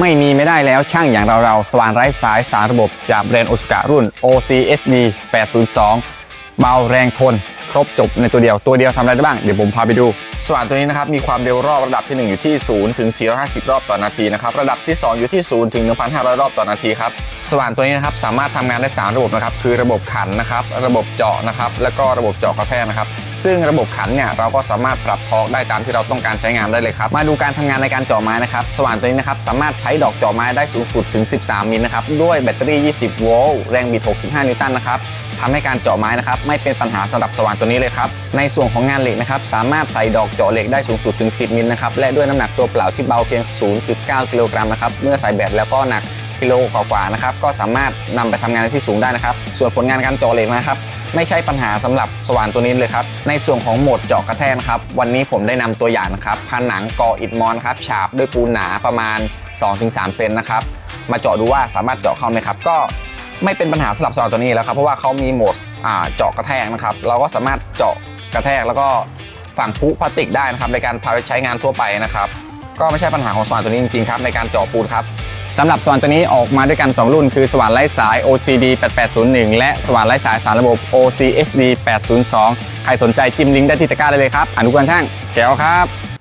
ไม่มีไม่ได้แล้วช่างอย่างเราเราสว่านไร้สายสารระบบจากแบรนด์โอสุกะรุ่น OCSD 802 เบาแรงทน ครบจบในตัวเดียวตัวเดียวทำอะไรได้บ้างเดี๋ยวผมพาไปดู สว่านตัวนี้นะครับมีความเร็วรอบระดับที่ 1 อยู่ที่ 0 ถึง 450 รอบต่อนาทีนะครับระดับที่ 2 อยู่ที่ 0 ถึง 1,500 รอบต่อนาทีครับสว่านตัวนี้นะครับสามารถทำงานได้ 3 ระบบนะครับคือระบบขันนะครับระบบเจาะนะครับแล้วก็ระบบเจาะกระแทกนะครับ ซึ่งระบบขันเนี่ยเราก็สามารถปรับทอร์กได้ตามที่เราต้องการใช้งานได้เลยครับ มาดูการทำงานในการเจาะไม้นะครับ สว่านตัวนี้นะครับสามารถใช้ดอกเจาะไม้ได้สูงสุดถึง 13 มิลนะครับ ด้วยแบตเตอรี่ 20 โวลต์ แรงบิด 65 นิวตันนะครับทำให้การเจาะไม้นะครับไม่เป็นปัญหาสำหรับสว่านตัวนี้เลยครับ ในส่วนของงานเหล็กนะครับสามารถใส่ดอกเจาะเหล็กได้สูงสุดถึง 10 มิลนะครับ และด้วยน้ำหนักตัวเปล่าที่เบาเพียง 0.9 กิโลกรัมนะครับ เมื่อใส่แบตแล้วก็หนักกิโลกว่าๆนะครับ ก็สามารถนำไปทำงานในที่สูงได้นะครับ ส่วนผลงานการเจาะเหล็กนะครับ ไม่ใช่ปัญหาสำหรับสว่านตัวนี้เลยครับ ในส่วนของโหมดเจาะกระแทกครับ วันนี้ผมได้นำตัวอย่างนะครับผนังก่ออิฐมอนครับฉาบด้วยปูนหนาประมาณ 2-3 เซนนะครับ มาเจาะดูว่าสามารถเจาะเข้าไหมครับ ก็ไม่เป็นปัญหาสำหรับสว่านตัวนี้แล้วครับ เพราะว่าเขามีโหมดเจาะกระแทกนะครับ เราก็สามารถเจาะกระแทกแล้วก็ฝังพุพลาสติกได้นะครับในการพาไปใช้งานทั่วไปนะครับ ก็ไม่ใช่ปัญหาของสว่านตัวนี้จริงๆครับในการเจาะปูนครับ สำหรับสว่านตัวนี้ออกมาด้วยกัน 2 รุ่น คือสว่านไร้สาย OCD 8801 และสว่านไร้สายสารระบบ OCSD 802 ใครสนใจจิ้มลิงก์ได้ที่ตะกร้าได้เลยครับ อนุกรช่างแก้วครับ